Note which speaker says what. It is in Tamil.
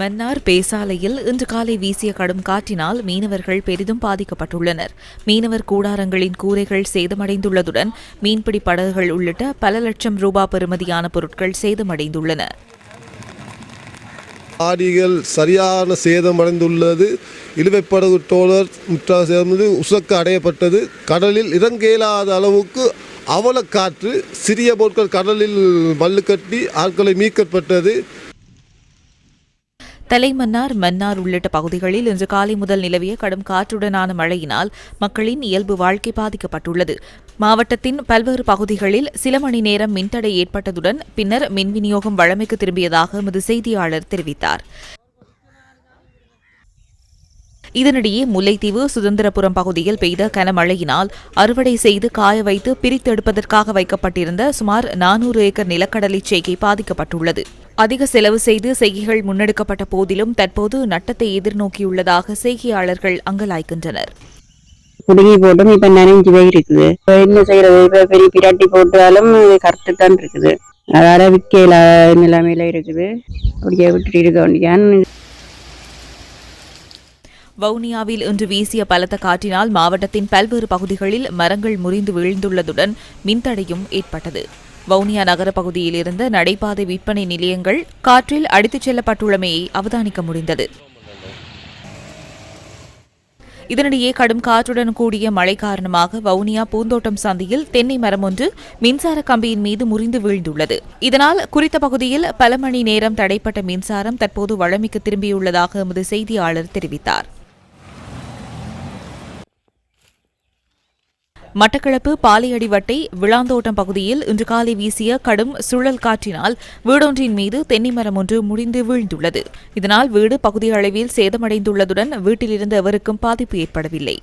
Speaker 1: மன்னார் பேசாலையில் இன்று காலை வீசிய கடும் காற்றினால் மீனவர்கள் பெரிதும் பாதிக்கப்பட்டுள்ளனர் மீனவர் கூடாரங்களின் கூரைகள் சேதமடைந்துள்ளதுடன் மீன்பிடி படகுகள் உள்ளிட்ட பல லட்சம் ரூபாய் பெறுமதியான பொருட்கள் சேதமடைந்துள்ளன
Speaker 2: ஆடிகள் சரியான சேதமடைந்துள்ளது இழுவைப்படகு டோலர் முற்றாக சேர்ந்து உசக்க அடையப்பட்டது கடலில் இறங்கேலாத அளவுக்கு அவலக்காற்று சிறிய பொருட்கள் கடலில் மல்லு கட்டி ஆட்களை மீட்கப்பட்டது
Speaker 1: தலைமன்னார் மன்னார் உள்ளிட்ட பகுதிகளில் இன்று காலை முதல் நிலவிய கடும் காற்றுடனான மழையினால் மக்களின் இயல்பு வாழ்க்கை பாதிக்கப்பட்டுள்ளது மாவட்டத்தின் பல்வேறு பகுதிகளில் சில மணி நேரம் மின்தடை ஏற்பட்டதுடன் பின்னர் மின் விநியோகம் வழமைக்கு திரும்பியதாக எமது செய்தியாளர் தெரிவித்தார் இதனிடையே முல்லைத்தீவு சுதந்திரபுரம் பகுதியில் பெய்த கனமழையினால் அறுவடை செய்து காய வைத்து பிரித்தெடுப்பதற்காக வைக்கப்பட்டிருந்த சுமார் நானூறு ஏக்கர் நிலக்கடலை செய்கை பாதிக்கப்பட்டுள்ளது அதிக செலவு செய்து செய்கைகள் முன்னெடுக்கப்பட்ட போதிலும் தற்போது நட்டத்தை எதிர்நோக்கியுள்ளதாக செய்கையாளர்கள் அங்கலாய்க்கின்றனர்
Speaker 3: குடுங்கி போட்டும் இப்ப நனைஞ்சு போய் இருக்குது என்ன செய்யறது இப்ப பெரிய பிராட்டி போட்டாலும் கரெக்டு தான் இருக்குது அதால விற்கல நிலைமையில இருக்குது அப்படியே விட்டுட்டு இருக்க வேண்டியான்னு
Speaker 1: வவுனியாவில் இன்று வீசிய பலத்த காற்றினால் மாவட்டத்தின் பல்வேறு பகுதிகளில் மரங்கள் முறிந்து வீழ்ந்துள்ளதுடன் மின்தடையும் ஏற்பட்டது வவுனியா நகர பகுதியில் இருந்த நடைபாதை விற்பனை நிலையங்கள் காற்றில் அடித்துச் செல்லப்பட்டுள்ளமையை அவதானிக்க முடிந்தது இதனிடையே கடும் காற்றுடன் கூடிய மழை காரணமாக வவுனியா பூந்தோட்டம் சந்தையில் தென்னை மரம் ஒன்று மின்சார கம்பியின் மீது முறிந்து வீழ்ந்துள்ளது இதனால் குறித்த பகுதியில் பல மணி நேரம் தடைப்பட்ட மின்சாரம் தற்போது வழமைக்கு திரும்பியுள்ளதாக எமது செய்தியாளர் தெரிவித்தார் மட்டக்களப்பு பாலியடிவட்டை விளாந்தோட்டம் பகுதியில் இன்று காலை வீசிய கடும் சுழல் காற்றினால் வீடொன்றின் மீது தென்னை மரம் ஒன்று முடிந்து வீழ்ந்துள்ளது இதனால் வீடு பகுதி அளவில் சேதமடைந்துள்ளதுடன் வீட்டிலிருந்து எவருக்கும் பாதிப்பு ஏற்படவில்லை